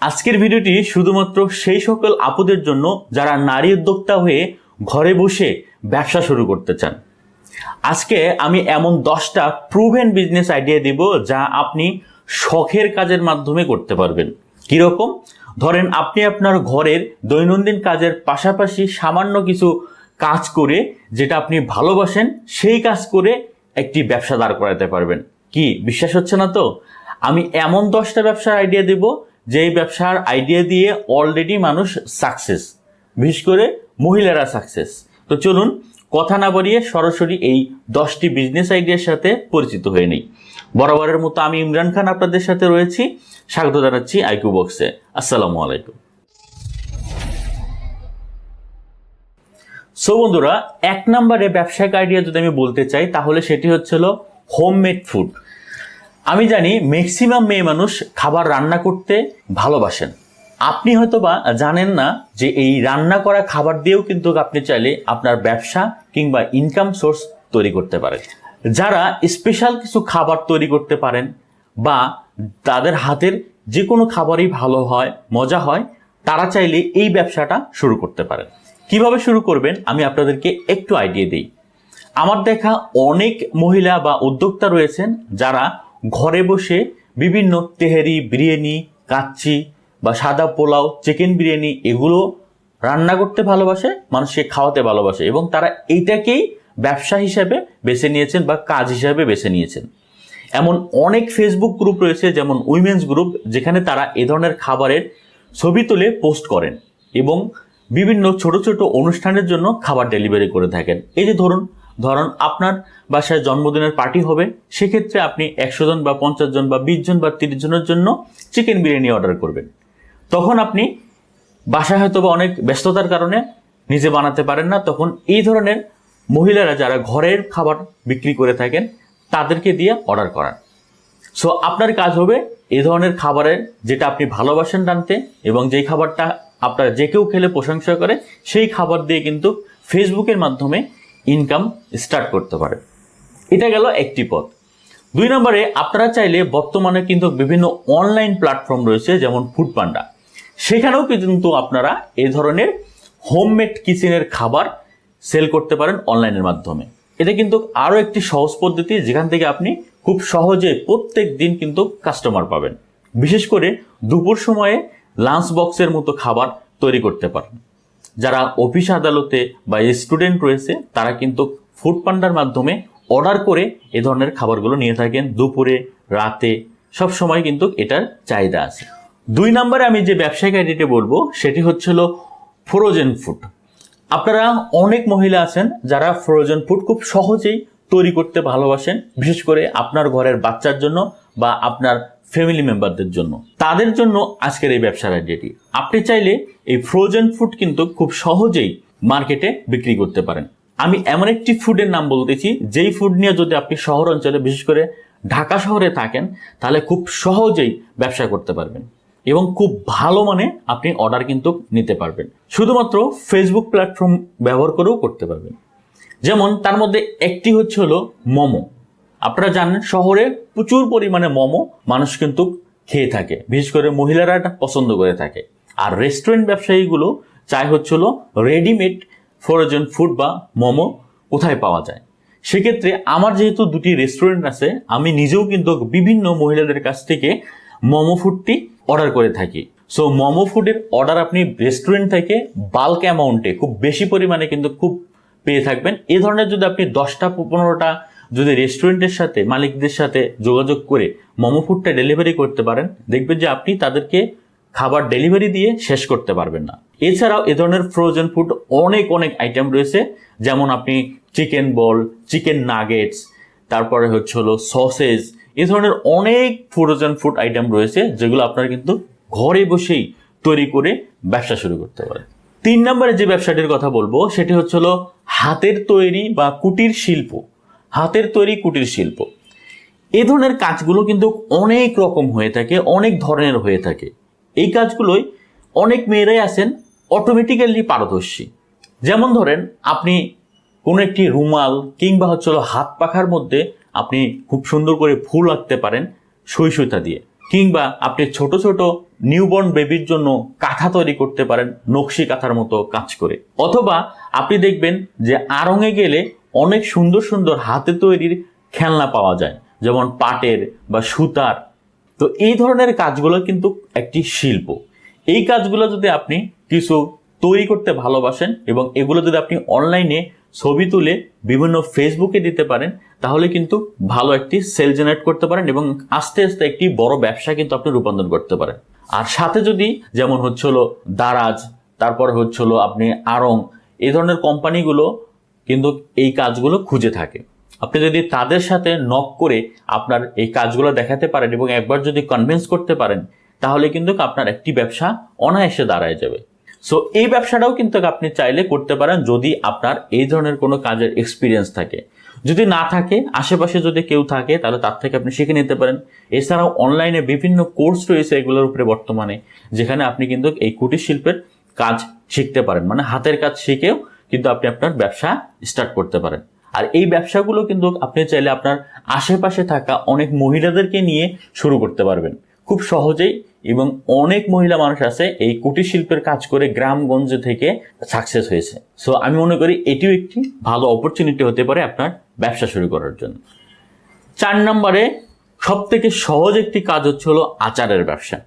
আজকের ভিডিওটি শুধুমাত্র সেই সকল আপুদের জন্য যারা নারী উদ্যোক্তা হয়ে ঘরে বসে ব্যবসা শুরু করতে চান। আজকে আমি এমন দশটা প্রুভেন বিজনেস আইডিয়া দিব যা আপনি শখের কাজের মাধ্যমে করতে পারবেন। কীরকম? ধরেন আপনি আপনার ঘরের দৈনন্দিন কাজের পাশাপাশি সামান্য কিছু কাজ করে যেটা আপনি ভালোবাসেন, সেই কাজ করে একটি ব্যবসা দাঁড় করাতে পারবেন। কি, বিশ্বাস হচ্ছে না তো? আমি এমন দশটা ব্যবসার আইডিয়া দেব যেই ব্যবসার আইডিয়া দিয়ে অলরেডি মানুষ সাকসেস বিশেষ করে মহিলারা সাকসেস তো চলুন কথা না বাড়িয়ে সরাসরি এই দশটি বিজনেস আইডিয়ার সাথে পরিচিত হয়ে নেই। বরাবরের মতো আমি ইমরান খান আপনাদের সাথে রয়েছি। স্বাগত জানাচ্ছি আইকিউ বক্সে। আসসালামু আলাইকুম। সো বন্ধুরা, এক নম্বরে ব্যবসায়িক আইডিয়া যদি আমি বলতে চাই, তাহলে সেটি হচ্ছিল হোমমেড ফুড আমি জানি ম্যাক্সিমাম মেয়ে মানুষ খাবার রান্না করতে ভালোবাসেন। আপনি হয়তো বা জানেন না যে এই রান্না করা খাবার দিয়েও কিন্তু আপনি চাইলে আপনার ব্যবসা কিংবা ইনকাম সোর্স তৈরি করতে পারেন। যারা স্পেশাল কিছু খাবার তৈরি করতে পারেন বা তাদের হাতের যে কোনো খাবারই ভালো হয়, মজা হয়, তারা চাইলে এই ব্যবসাটা শুরু করতে পারেন। কীভাবে শুরু করবেন? আমি আপনাদেরকে একটু আইডিয়া দিই। আমার দেখা অনেক মহিলা বা উদ্যোক্তা রয়েছেন যারা ঘরে বসে বিভিন্ন তেহেরি, বিরিয়ানি, কাচ্চি বা সাদা পোলাও চিকেন বিরিয়ানি এগুলো রান্না করতে ভালোবাসে, মানুষকে খাওয়াতে ভালোবাসে এবং তারা এইটাকেই ব্যবসা হিসাবে বেছে নিয়েছেন বা কাজ হিসাবে বেছে নিয়েছেন। এমন অনেক ফেসবুক গ্রুপ রয়েছে, যেমন উইমেন্স গ্রুপ যেখানে তারা এ ধরনের খাবারের ছবি তুলে পোস্ট করেন এবং বিভিন্ন ছোট ছোট অনুষ্ঠানের জন্য খাবার ডেলিভারি করে থাকেন। এই যে ধরুন ধরুন আপনার বাসায় জন্মদিনের পার্টি হবে, সেক্ষেত্রে আপনি একশো জন বা পঞ্চাশ জন বা বিশ জন বা তিরিশ জনের জন্য চিকেন বিরিয়ানি অর্ডার করবেন। তখন আপনি বাসায় হয়তো বা অনেক ব্যস্ততার কারণে নিজে বানাতে পারেন না, তখন এই ধরনের মহিলারা যারা ঘরের খাবার বিক্রি করে থাকেন, তাদেরকে দিয়ে অর্ডার করান। সো আপনার কাজ হবে এই ধরনের খাবারের যেটা আপনি ভালোবাসেন রাঁধতে এবং যেই খাবারটা আপনার যে কেউ খেলে প্রশংসা করে, সেই খাবার দিয়ে কিন্তু ফেসবুকের মাধ্যমে ইনকাম স্টার্ট করতে পারে। এটা গেল একটি পথ। দুই নম্বরে, আপনারা চাইলে বর্তমানে কিন্তু বিভিন্ন অনলাইন প্ল্যাটফর্ম রয়েছে, যেমন ফুড পান্ডা সেখানেও কিন্তু আপনারা এ ধরনের হোমমেড কিচেনের খাবার সেল করতে পারেন অনলাইনের মাধ্যমে। এটা কিন্তু আরও একটি সহজ পদ্ধতি, যেখান থেকে আপনি খুব সহজে প্রত্যেক দিন কিন্তু কাস্টমার পাবেন। বিশেষ করে দুপুর সময়ে লাঞ্চ বক্সের মতো খাবার তৈরি করতে পারেন। যারা অফিস আদালতে বা স্টুডেন্ট রয়েছে, তারা কিন্তু ফুড পান্ডার মাধ্যমে অর্ডার করে এ ধরনের খাবারগুলো নিয়ে থাকেন। দুপুরে, রাতে, সব সময় কিন্তু এটার চাহিদা আছে। দুই নম্বরে আমি যে ব্যবসায়িক আইডিয়াটি বলব, সেটি হচ্ছিল ফ্রোজেন ফুড আপনারা অনেক মহিলা আছেন যারা ফ্রোজেন ফুড খুব সহজেই তৈরি করতে ভালোবাসেন, বিশেষ করে আপনার ঘরের বাচ্চার জন্য বা আপনার ফ্যামিলি মেম্বারদের জন্য। তাদের জন্য আজকের এই ব্যবসার আইডিয়াটি আপনি চাইলে এই ফ্রোজেন ফুড কিন্তু খুব সহজেই মার্কেটে বিক্রি করতে পারেন। আমি এমন একটি ফুডের নাম বলতেছি যেই ফুড নিয়ে যদি আপনি শহর অঞ্চলে বিশেষ করে ঢাকা শহরে থাকেন, তাহলে খুব সহজেই ব্যবসা করতে পারবেন। এবং খুব ভালো মানে আপনি অর্ডার কিন্তু নিতে পারবেন। শুধুমাত্র ফেসবুক প্ল্যাটফর্ম ব্যবহার করেও করতে পারবেন। যেমন, তার মধ্যে একটি হচ্ছে হলো মোমো। আপনারা জানেন শহরে প্রচুর পরিমাণে মোমো মানুষ কিন্তু খেয়ে থাকে। বিশেষ করে মহিলারা এটা পছন্দ করে থাকে। আর রেস্টুরেন্ট ব্যবসায়ীগুলো চাই হচ্ছিল রেডিমেড ফ্রোজেন ফুড বা মোমো কোথায় পাওয়া যায়। সেক্ষেত্রে আমার যেহেতু দুটি রেস্টুরেন্ট আছে, আমি নিজেও কিন্তু বিভিন্ন মহিলাদের কাছ থেকে মোমো ফুডটি অর্ডার করে থাকি। সো মোমো ফুডের অর্ডার আপনি রেস্টুরেন্ট থেকে বাল্ক অ্যামাউন্টে খুব বেশি পরিমাণে কিন্তু খুব পেয়ে থাকবেন। এ ধরনের যদি আপনি দশটা পনেরোটা যদি রেস্টুরেন্টের সাথে, মালিকদের সাথে যোগাযোগ করে মোমো ফুডটা ডেলিভারি করতে পারেন, দেখবেন যে আপনি তাদেরকে খাবার ডেলিভারি দিয়ে শেষ করতে পারবেন না। এছাড়াও এ ধরনের ফ্রোজেন ফুড অনেক অনেক আইটেম রয়েছে। যেমন আপনি চিকেন বল চিকেন নাগেটস তারপরে হচ্ছে হলো সসেজ এ ধরনের অনেক ফ্রোজেন ফুড আইটেম রয়েছে, যেগুলো আপনারা কিন্তু ঘরে বসেই তৈরি করে ব্যবসা শুরু করতে পারেন। তিন নম্বরে যে ব্যবসাটির কথা বলব, সেটি হচ্ছে হলো হাতের তৈরি বা কুটির শিল্প। হাতের তৈরি কুটির শিল্প। এ ধরনের কাজগুলো কিন্তু অনেক রকম হয়ে থাকে, অনেক ধরনের হয়ে থাকে। এই কাজগুলোই অনেক মেয়েরাই আছেন অটোমেটিক্যালি পারদর্শী। যেমন ধরেন, আপনি কোনো একটি রুমাল কিংবা হচ্ছে হাত পাখার মধ্যে আপনি খুব সুন্দর করে ফুল আঁকতে পারেন সই সুতা দিয়ে। কিংবা আপনি ছোট ছোট নিউবর্ন বেবির জন্য কাঁথা তৈরি করতে পারেন, নকশি কাঁথার মতো কাজ করে। অথবা আপনি দেখবেন যে আড়ঙে গেলে অনেক সুন্দর সুন্দর হাতে তৈরির খেলনা পাওয়া যায়, যেমন পাটের বা সুতার। তো এই ধরনের কাজগুলো কিন্তু একটি শিল্প। এই কাজগুলো যদি আপনি কিছু তৈরি করতে ভালোবাসেন এবং এগুলো যদি আপনি অনলাইনে ছবি তুলে বিভিন্ন ফেসবুকে দিতে পারেন, তাহলে কিন্তু ভালো একটি সেল জেনারেট করতে পারেন এবং আস্তে আস্তে একটি বড় ব্যবসা কিন্তু আপনি রূপান্তর করতে পারেন। আর সাথে যদি যেমন হচ্ছিল দারাজ, তারপর হচ্ছিল আপনি আড়ং এই ধরনের কোম্পানিগুলো কিন্তু এই কাজগুলো খুঁজে থাকে। আপনি যদি তাদের সাথে নক করে আপনার এই কাজগুলো দেখাতে পারেন এবং একবার যদি কনভিন্স করতে পারেন, তাহলে কিন্তু আপনার একটি ব্যবসা অনায়াসে দাঁড়ায় যাবে। সো এই ব্যবসাটাও কিন্তু আপনি চাইলে করতে পারেন যদি আপনার এই ধরনের কোনো কাজের এক্সপিরিয়েন্স থাকে। যদি না থাকে, আশেপাশে যদি কেউ থাকে, তাহলে তার থেকে আপনি শিখে নিতে পারেন। এছাড়াও অনলাইনে বিভিন্ন কোর্স রয়েছে এগুলোর উপরে বর্তমানে, যেখানে আপনি কিন্তু এই কুটির শিল্পের কাজ শিখতে পারেন। মানে হাতের কাজ শিখেও কিন্তু আপনি আপনার ব্যবসা স্টার্ট করতে পারেন। আর এই ব্যবসাগুলো কিন্তু আপনি চাইলে আপনার আশেপাশে থাকা অনেক মহিলাদেরকে নিয়ে শুরু করতে পারবেন। খুব সহজেই এবং অনেক মহিলা মানুষ আছে, এই কুটির শিল্পের কাজ করে গ্রামগঞ্জ থেকে সাকসেস হয়েছে। সো আমি মনে করি এটিও একটি ভালো অপরচুনিটি হতে পারে আপনার ব্যবসা শুরু করার জন্য। চার নম্বরে সব থেকে সহজ একটি কাজ হচ্ছে হলো আচারের ব্যবসা।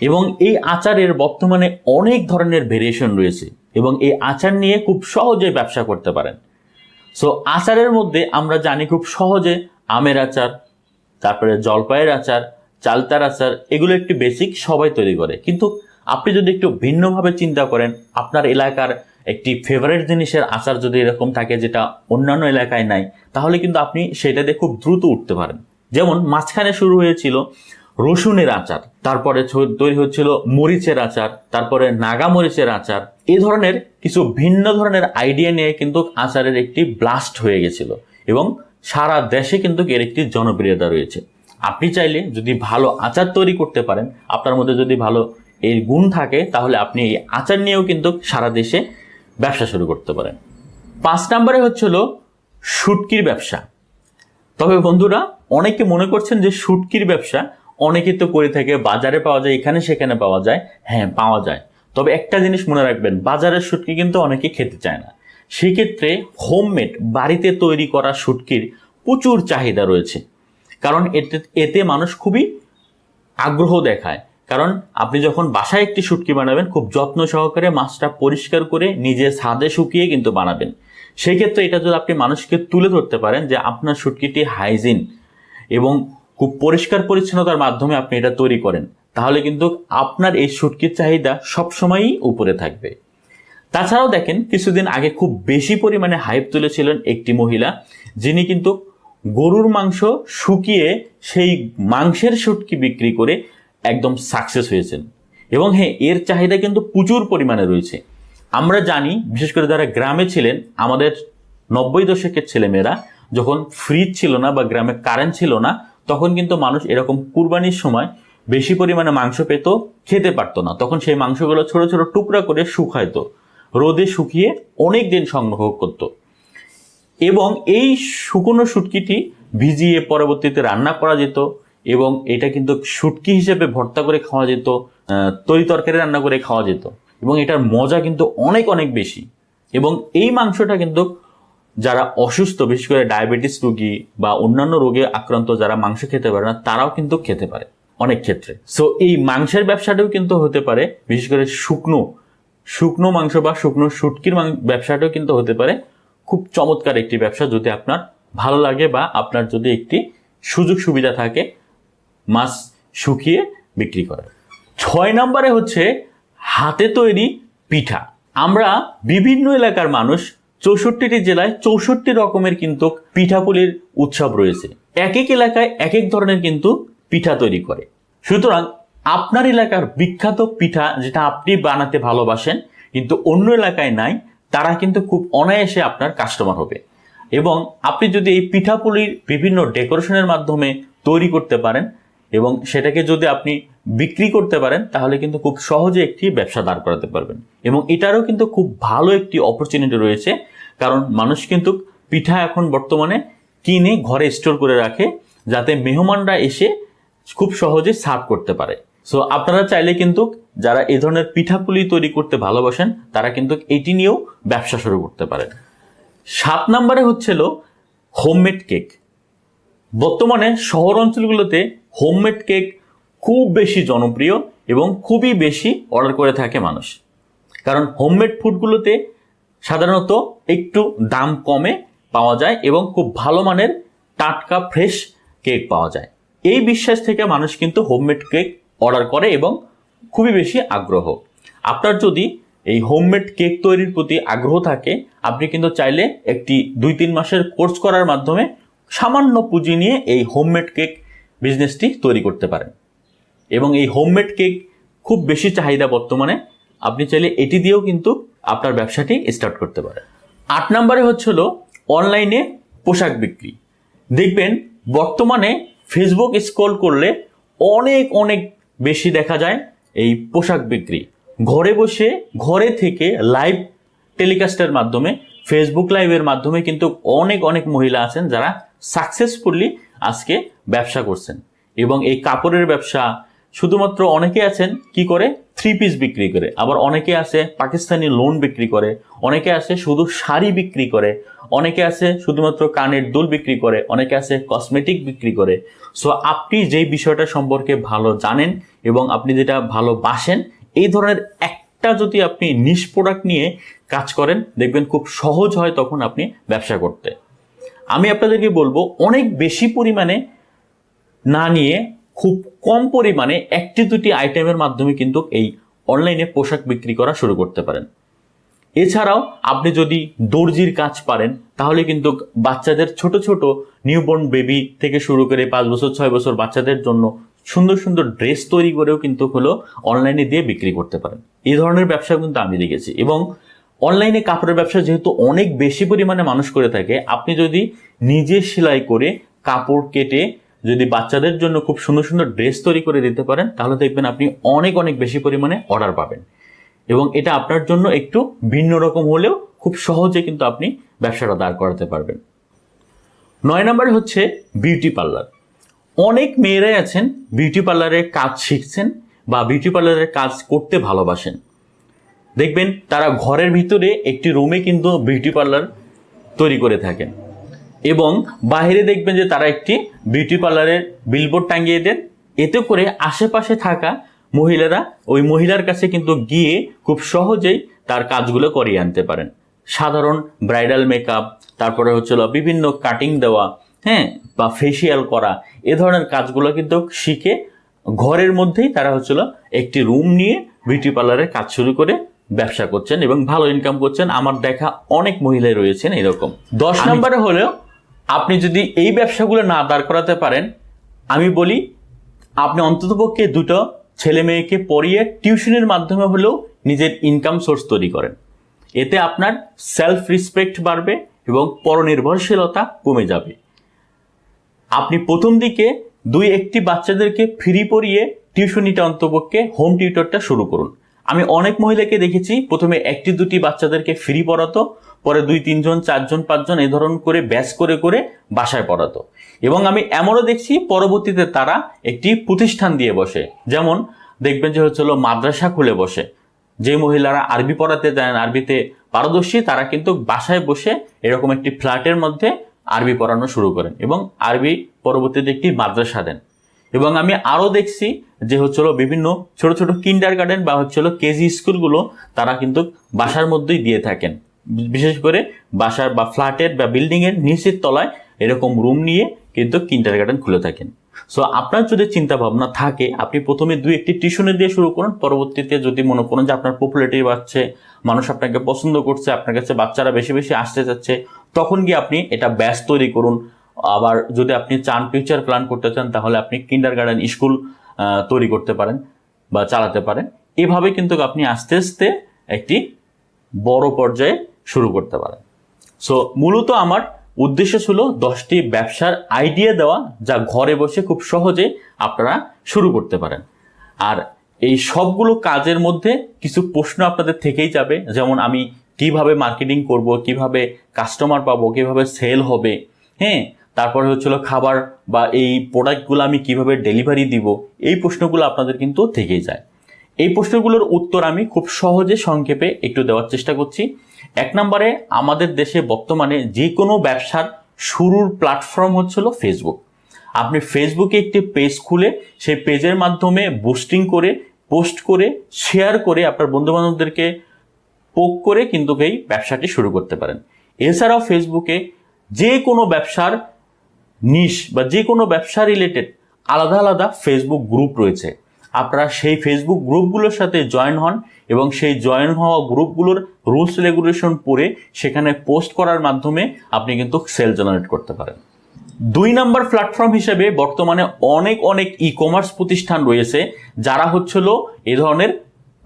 এবং এই আচারের বর্তমানে অনেক ধরনের ভেরিয়েশন রয়েছে। এবং এই আচার নিয়ে খুব সহজে ব্যবসা করতে পারেন। সো আচারের মধ্যে আমরা জানি খুব সহজে আমের আচার, তারপরে জলপাইয়ের আচার, চালতার আচার, এগুলো একটি বেসিক সবাই তৈরি করে। কিন্তু আপনি যদি একটু ভিন্নভাবে চিন্তা করেন, আপনার এলাকার একটি ফেভারেট জিনিসের আচার যদি এরকম থাকে যেটা অন্যান্য এলাকায় নাই, তাহলে কিন্তু আপনি সেটাতে খুব দ্রুত উঠতে পারেন। যেমন মাঝখানে শুরু হয়েছিল রসুনের আচার, তারপরে তৈরি হচ্ছিল মরিচের আচার, তারপরে নাগা মরিচের আচার। এই ধরনের কিছু ভিন্ন ধরনের আইডিয়া নিয়ে কিন্তু আচারের একটি ব্লাস্ট হয়ে গেছিল এবং সারা দেশে কিন্তু এর একটি জনপ্রিয়তা রয়েছে। আপনি চাইলে যদি ভালো আচার তৈরি করতে পারেন, আপনার মধ্যে যদি ভালো এই গুণ থাকে, তাহলে আপনি এই আচার নিয়েও কিন্তু সারা দেশে ব্যবসা শুরু করতে পারেন। পাঁচ নম্বরে হচ্ছিল শুটকির ব্যবসা। তবে বন্ধুরা, অনেকে মনে করছেন যে শুটকির ব্যবসা অনেকে তো করে থাকে, বাজারে পাওয়া যায়, এখানে সেখানে পাওয়া যায়। হ্যাঁ পাওয়া যায়। তবে একটা জিনিস মনে রাখবেন, বাজারের শুটকি কিন্তু অনেকে খেতে চায় না। সেক্ষেত্রে হোমমেড বাড়িতে তৈরি করা শুটকির প্রচুর চাহিদা রয়েছে। কারণ এতে এতে মানুষ খুবই আগ্রহ দেখায়। কারণ আপনি যখন বাসায় একটি শুটকি বানাবেন, খুব যত্ন সহকারে মাছটা পরিষ্কার করে নিজে ছাদে শুকিয়ে কিন্তু বানাবেন। সেই ক্ষেত্রে এটা যদি আপনি মানুষকে তুলে ধরতে পারেন যে আপনার শুটকিটি হাইজিন এবং খুব পরিষ্কার পরিচ্ছন্নতার মাধ্যমে আপনি এটা তৈরি করেন, তাহলে কিন্তু আপনার এই শুটকির চাহিদা সবসময়ই উপরে থাকবে। তাছাড়াও দেখেন, কিছুদিন আগে খুব বেশি পরিমাণে হাইপ তুলেছিলেন একটি মহিলা, যিনি কিন্তু গরুর মাংস শুকিয়ে সেই মাংসের শুটকি বিক্রি করে একদম সাকসেস হয়েছেন। এবং হ্যাঁ এর চাহিদা কিন্তু প্রচুর পরিমাণে রয়েছে। আমরা জানি, বিশেষ করে যারা গ্রামে ছিলেন, আমাদের নব্বই দশকের ছেলেমেয়েরা, যখন ফ্রিজ ছিল না বা গ্রামে কারেন্ট ছিল না তখন কিন্তু মানুষ এরকম কুরবানির সময় বেশি পরিমাণে মাংস পেত, খেতে পারতো না। তখন সেই মাংসগুলো ছোট ছোট টুকরা করে শুকাইতো, রোদে শুকিয়ে অনেক দিন সংগ্রহ করতো। এবং এই শুকনো শুটকিটি ভিজিয়ে পরবর্তীতে রান্না করা যেত এবং এটা কিন্তু শুটকি হিসেবে ভর্তা করে খাওয়া যেত তরি তরকারি রান্না করে খাওয়া যেত। এবং এটার মজা কিন্তু অনেক অনেক বেশি। এবং এই মাংসটা কিন্তু যারা অসুস্থ, বিশেষ করে ডায়াবেটিস রোগী বা অন্যান্য রোগে আক্রান্ত যারা মাংস খেতে পারে না, তারাও কিন্তু খেতে পারে, অনেক ক্ষেত্রে। সো এই মাংসের ব্যবসাটাও কিন্তু হতে পারে, বিশেষ করে শুকনো শুকনো মাংস বা শুকনো শুটকির মাং- ব্যবসাটাও কিন্তু হতে পারে। খুব চমৎকার একটি ব্যবসা যদি আপনার ভালো লাগে বা আপনার যদি একটি সুযোগ সুবিধা থাকে, মাছ শুকিয়ে বিক্রি করার। ছয় নম্বরে হচ্ছে হাতে তৈরি পিঠা। আমরা বিভিন্ন এলাকার মানুষ চৌষট্টিটি জেলায় চৌষট্টি রকমের কিন্তু পিঠাপুলির উৎসব রয়েছে। এক এক এলাকায় এক এক ধরনের কিন্তু পিঠা তৈরি করে। সুতরাং আপনার এলাকার বিখ্যাত পিঠা যেটা আপনি বানাতে ভালোবাসেন, কিন্তু অন্য এলাকায় নাই, তারা কিন্তু খুব অনায়াসে আপনার কাস্টমার হবে। এবং আপনি যদি এই পিঠাপুলির বিভিন্ন ডেকোরেশনের মাধ্যমে তৈরি করতে পারেন, এবং সেটাকে যদি আপনি বিক্রি করতে পারেন, তাহলে কিন্তু খুব সহজে একটি ব্যবসা দাঁড় করাতে পারবেন। এবং এটারও কিন্তু খুব ভালো একটি অপরচুনিটি রয়েছে, কারণ মানুষ কিন্তু পিঠা এখন বর্তমানে কিনে ঘরে স্টোর করে রাখে, যাতে মেহমানরা এসে খুব সহজে সার্ভ করতে পারে। সো আপনারা চাইলে কিন্তু যারা এ ধরনের পিঠাপুলি তৈরি করতে ভালোবাসেন, তারা কিন্তু এটি নিয়েও ব্যবসা শুরু করতে পারেন। সাত নম্বরে হচ্ছিল হোমমেড কেক বর্তমানে শহর অঞ্চলগুলোতে হোমমেড কেক খুব বেশি জনপ্রিয় এবং খুবই বেশি অর্ডার করে থাকে মানুষ। কারণ হোমমেড ফুডগুলোতে সাধারণত একটু দাম কমে পাওয়া যায় এবং খুব ভালো মানের টাটকা ফ্রেশ কেক পাওয়া যায়। এই বিশ্বাস থেকে মানুষ কিন্তু হোমমেড কেক অর্ডার করে এবং খুবই বেশি আগ্রহ। আপনার যদি এই হোমমেড কেক তৈরির প্রতি আগ্রহ থাকে, আপনি কিন্তু চাইলে একটি দুই তিন মাসের কোর্স করার মাধ্যমে সামান্য পুঁজি নিয়ে এই হোমমেড কেক বিজনেসটি তৈরি করতে পারেন। এবং এই হোমমেড কেক খুব বেশি চাহিদা বর্তমানে। আপনি চাইলে এটি দিয়েও কিন্তু আপনার ব্যবসাটি স্টার্ট করতে পারেন। আট নম্বরে হচ্ছিল অনলাইনে পোশাক বিক্রি। দেখবেন বর্তমানে ফেসবুক স্ক্রল করলে অনেক অনেক বেশি দেখা যায় এই পোশাক বিক্রি। ঘরে বসে, ঘরে থেকে লাইভ টেলিকাস্টের মাধ্যমে ফেসবুক লাইভের মাধ্যমে কিন্তু অনেক অনেক মহিলা আছেন যারা সাকসেসফুলি আজকে ব্যবসা করছেন। এবং এই কাপড়ের ব্যবসা শুধুমাত্র অনেকে আছেন কি করে? থ্রি পিস বিক্রি করে। আবার অনেকে আছে পাকিস্তানি লোন বিক্রি করে, অনেকে আছে শুধু শাড়ি বিক্রি করে, অনেকে আছে শুধুমাত্র কানের দুল বিক্রি করে, অনেকে আছে কসমেটিক বিক্রি করে। সো আপনি যেই বিষয়টা সম্পর্কে ভালো জানেন এবং আপনি যেটা ভালোবাসেন এই ধরনের একটা যদি আপনি নিশ প্রোডাক্ট নিয়ে কাজ করেন, দেখবেন খুব সহজ হয় তখন আপনি ব্যবসা করতে। আমি আপনাদেরকে বলব, অনেক বেশি পরিমাণে না নিয়ে খুব কম পরিমাণে একটি দুটি আইটেমের মাধ্যমে কিন্তু এই অনলাইনে পোশাক বিক্রি করা শুরু করতে পারেন। এছাড়াও আপনি যদি দর্জির কাজ পারেন, তাহলে কিন্তু বাচ্চাদের ছোট ছোট নিউবর্ন বেবি থেকে শুরু করে পাঁচ বছর, ছয় বছর বাচ্চাদের জন্য সুন্দর সুন্দর ড্রেস তৈরি করেও কিন্তু হলো অনলাইনে দিয়ে বিক্রি করতে পারেন। এই ধরনের ব্যবসা কিন্তু আমি দেখেছি এবং অনলাইনে কাপড়ের ব্যবসা যেহেতু অনেক বেশি পরিমাণে মানুষ করে থাকে, আপনি যদি নিজে সেলাই করে কাপড় কেটে যদি বাচ্চাদের জন্য খুব সুন্দর সুন্দর ড্রেস তৈরি করে দিতে পারেন, তাহলে দেখবেন আপনি অনেক অনেক বেশি পরিমাণে অর্ডার পাবেন। এবং এটা আপনার জন্য একটু ভিন্ন রকম হলেও খুব সহজে কিন্তু আপনি ব্যবসাটা দাঁড় করাতে পারবেন। নয় নম্বরে হচ্ছে বিউটি পার্লার অনেক মেয়েরাই আছেন বিউটি পার্লারের কাজ শিখছেন বা বিউটি পার্লারের কাজ করতে ভালোবাসেন। দেখবেন তারা ঘরের ভিতরে একটি রুমে কিন্তু বিউটি পার্লার তৈরি করে থাকেন। এবং বাইরে দেখবেন যে তারা একটি বিউটি পার্লারের বিলবোর্ড টাঙিয়ে দেন। এতে করে আশেপাশে থাকা মহিলারা ওই মহিলার কাছে কিন্তু গিয়ে খুব সহজেই তার কাজগুলো করিয়ে আনতে পারেন। সাধারণ ব্রাইডাল মেকআপ তারপরে হচ্ছিল বিভিন্ন কাটিং দেওয়া হ্যাঁ বা ফেসিয়াল করা এ ধরনের কাজগুলো কিন্তু শিখে ঘরের মধ্যেই তারা হচ্ছিল একটি রুম নিয়ে বিউটি পার্লারের কাজ শুরু করে ব্যবসা করছেন এবং ভালো ইনকাম করছেন। আমার দেখা অনেক মহিলাই রয়েছেন এরকম। দশ নম্বরে হলেও আপনি যদি এই ব্যবসাগুলো না দাঁড় করাতে পারেন, আমি বলি, আপনি অন্ততপক্ষে দুটো ছেলে মেয়েকে পড়িয়ে টিউশনের মাধ্যমে হলেও নিজের ইনকাম সোর্স তৈরি করেন। এতে আপনার সেলফ রেসপেক্ট বাড়বে এবং পরনির্ভরশীলতা কমে যাবে। আপনি প্রথম দিকে দুই একটি বাচ্চাদেরকে ফ্রি পড়িয়ে টিউশনিটা অন্তপক্ষে হোম টিউটরটা শুরু করুন। আমি অনেক মহিলাকে দেখেছি, প্রথমে একটি দুটি বাচ্চাদেরকে ফ্রি পড়াতো, পরে দুই, তিনজন, চারজন, পাঁচজন এই ধরন করে ব্যাচ করে করে বাসায় পড়াতো। এবং আমি এমনও দেখছি, পরবর্তীতে তারা একটি প্রতিষ্ঠান দিয়ে বসে। যেমন দেখবেন যে হচ্ছিল মাদ্রাসা খুলে বসে। যে মহিলারা আরবি পড়াতে জানেন আরবিতে পারদর্শী, তারা কিন্তু বাসায় বসে এরকম একটি ফ্ল্যাটের মধ্যে আরবি পড়ানো শুরু করেন এবং আরবি পরবর্তীতে একটি মাদ্রাসা দেন। এবং আমি আরও দেখছি যে হচ্ছিল বিভিন্ন ছোট ছোট কিন্ডার গার্ডেন বা হচ্ছিল কেজি স্কুলগুলো তারা কিন্তু বাসার মধ্যেই দিয়ে থাকেন। বিশেষ করে বাসার বা ফ্ল্যাটের বা বিল্ডিংয়ের নিচের তলায় এরকম রুম নিয়ে কিন্তু কিন্ডার গার্ডেন খুলে থাকেন। সো আপনার যদি চিন্তা ভাবনা থাকে, আপনি প্রথমে দুই একটি টিউশনে দিয়ে শুরু করুন। পরবর্তীতে যদি মনে করেন যে আপনার পপুলারিটি বাড়ছে মানুষ আপনাকে পছন্দ করছে, আপনার কাছে বাচ্চারা বেশি বেশি আসতে যাচ্ছে তখন গিয়ে আপনি এটা ব্যাচ তৈরি করুন। আবার যদি আপনি চান ফিউচার প্ল্যান করতে চান, তাহলে আপনি কিন্ডার গার্ডেন স্কুল তৈরি করতে পারেন বা চালাতে পারেন। এভাবে কিন্তু আপনি আস্তে আস্তে একটি বড় পর্যায়ে শুরু করতে পারেন। সো মূলত আমার উদ্দেশ্য ছিল দশটি ব্যবসার আইডিয়া দেওয়া, যা ঘরে বসে খুব সহজে আপনারা শুরু করতে পারেন। আর এই সবগুলো কাজের মধ্যে কিছু প্রশ্ন আপনাদের থেকেই যাবে, যেমন আমি কীভাবে মার্কেটিং করব, কীভাবে কাস্টমার পাবো, কীভাবে সেল হবে হ্যাঁ? তারপরে হচ্ছিল খাবার বা এই প্রোডাক্টগুলো আমি কীভাবে ডেলিভারি দিব, এই প্রশ্নগুলো আপনাদের কিন্তু থেকেই যায়। এই প্রশ্নগুলোর উত্তর আমি খুব সহজে সংক্ষেপে একটু দেওয়ার চেষ্টা করছি। এক নম্বরে, আমাদের দেশে বর্তমানে যে কোনো ব্যবসার শুরুর প্ল্যাটফর্ম হচ্ছিল ফেসবুক আপনি ফেসবুকে একটি পেজ খুলে সেই পেজের মাধ্যমে বুস্টিং করে পোস্ট করে শেয়ার করে আপনার বন্ধু বান্ধবদেরকে পোক করে কিন্তু এই ব্যবসাটি শুরু করতে পারেন। এছাড়াও ফেসবুকে যে কোনো ব্যবসার নিশ বা যে কোনো ব্যবসা রিলেটেড আলাদা আলাদা ফেসবুক গ্রুপ রয়েছে। আপনারা সেই ফেসবুক গ্রুপগুলোর সাথে জয়েন হন এবং সেই জয়েন হওয়া গ্রুপগুলোর রুলস রেগুলেশন পড়ে সেখানে পোস্ট করার মাধ্যমে আপনি কিন্তু সেল জেনারেট করতে পারেন। দুই নাম্বার প্ল্যাটফর্ম হিসেবে বর্তমানে অনেক অনেক ই কমার্স প্রতিষ্ঠান রয়েছে যারা হচ্ছিল এ ধরনের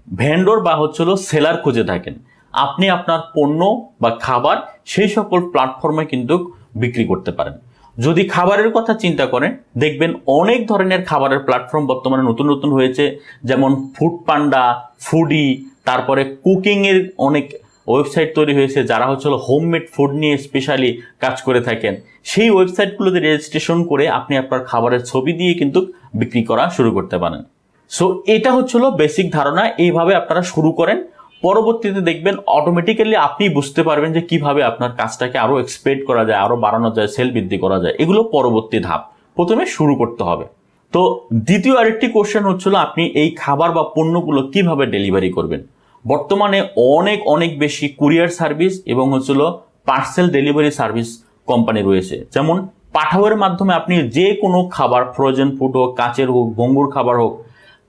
ভেন্ডর বা হচ্ছিল সেলার খুঁজে থাকেন। আপনি আপনার পণ্য বা খাবার সেই সকল প্ল্যাটফর্মে কিন্তু বিক্রি করতে পারেন। যদি খাবারের কথা চিন্তা করেন, দেখবেন অনেক ধরনের খাবারের প্ল্যাটফর্ম বর্তমানে নতুন নতুন হয়েছে, যেমন ফুড পান্ডা ফুডি তারপরে কুকিংয়ের অনেক ওয়েবসাইট তৈরি হয়েছে, যারা হচ্ছে হোমমেড ফুড নিয়ে স্পেশালি কাজ করে থাকেন। সেই ওয়েবসাইটগুলোতে রেজিস্ট্রেশন করে আপনি আপনার খাবারের ছবি দিয়ে কিন্তু বিক্রি করা শুরু করতে পারেন। সো এটা হচ্ছিল বেসিক ধারণা। এইভাবে আপনারা শুরু করেন। পরবর্তীতে দেখবেন অটোমেটিক্যালি আপনি বুঝতে পারবেন যে কীভাবে আপনার কাজটাকে আরও এক্সপেক্ট করা যায়, আরও বাড়ানো যায় সেল বৃদ্ধি করা যায়। এগুলো পরবর্তী ধাপ। প্রথমে শুরু করতে হবে। তো দ্বিতীয় আরেকটি কোশ্চেন হচ্ছিল আপনি এই খাবার বা পণ্যগুলো কীভাবে ডেলিভারি করবেন? বর্তমানে অনেক অনেক বেশি কুরিয়ার সার্ভিস এবং হচ্ছিল পার্সেল ডেলিভারি সার্ভিস কোম্পানি রয়েছে। যেমন পাঠাওয়ের মাধ্যমে আপনি যে কোনো খাবার ফ্রোজেন ফুড হোক, কাঁচের হোক ভঙ্গুর খাবার হোক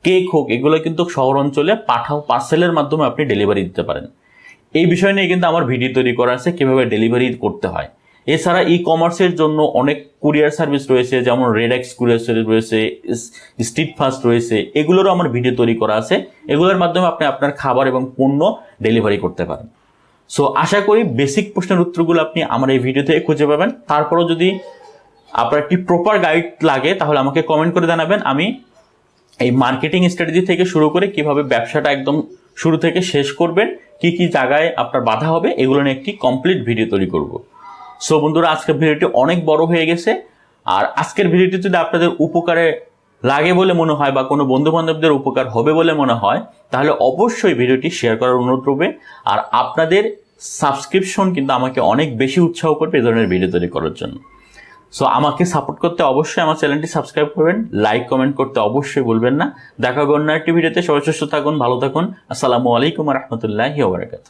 কেক হোক, এগুলো কিন্তু শহর অঞ্চলে পাঠাও পার্সেলের মাধ্যমে আপনি ডেলিভারি দিতে পারেন। এই বিষয় নিয়ে কিন্তু আমার ভিডিও তৈরি করা আছে, কীভাবে ডেলিভারি করতে হয়। এছাড়া ই কমার্সের জন্য অনেক কুরিয়ার সার্ভিস রয়েছে, যেমন রেডেক্স কুরিয়ার সার্ভিস রয়েছে স্ট্রিট ফাস্ট রয়েছে, এগুলোরও আমার ভিডিও তৈরি করা আছে। এগুলোর মাধ্যমে আপনি আপনার খাবার এবং পণ্য ডেলিভারি করতে পারেন। সো আশা করি বেসিক প্রশ্নের উত্তরগুলো আপনি আমার এই ভিডিও থেকে খুঁজে পাবেন। তারপরও যদি আপনার একটি প্রপার গাইড লাগে, তাহলে আমাকে কমেন্ট করে জানাবেন। আমি এই মার্কেটিং স্ট্র্যাটেজি থেকে শুরু করে কীভাবে ব্যবসাটা একদম শুরু থেকে শেষ করবেন, কি কি জায়গায় আপনার বাধা হবে, এগুলো নিয়ে একটি কমপ্লিট ভিডিও তৈরি করব। সো বন্ধুরা, আজকের ভিডিওটি অনেক বড় হয়ে গেছে। আর আজকের ভিডিওটি যদি আপনাদের উপকারে লাগে বলে মনে হয় বা কোনো বন্ধু বান্ধবদের উপকার হবে বলে মনে হয়, তাহলে অবশ্যই ভিডিওটি শেয়ার করার অনুরোধ করবে আর আপনাদের সাবস্ক্রিপশন কিন্তু আমাকে অনেক বেশি উৎসাহ করবে এই ধরনের ভিডিও তৈরি করার জন্য। সো আমাকে সাপোর্ট করতে অবশ্যই আমার চ্যানেলটি সাবস্ক্রাইব করবেন লাইক কমেন্ট করতে অবশ্যই বলবেন না। দেখা হবে অন্য একটি ভিডিওতে সবাই সুস্থ থাকুন, ভালো থাকুন। আসসালামু আলাইকুম রহমতুল্লাহি ওবরাকাত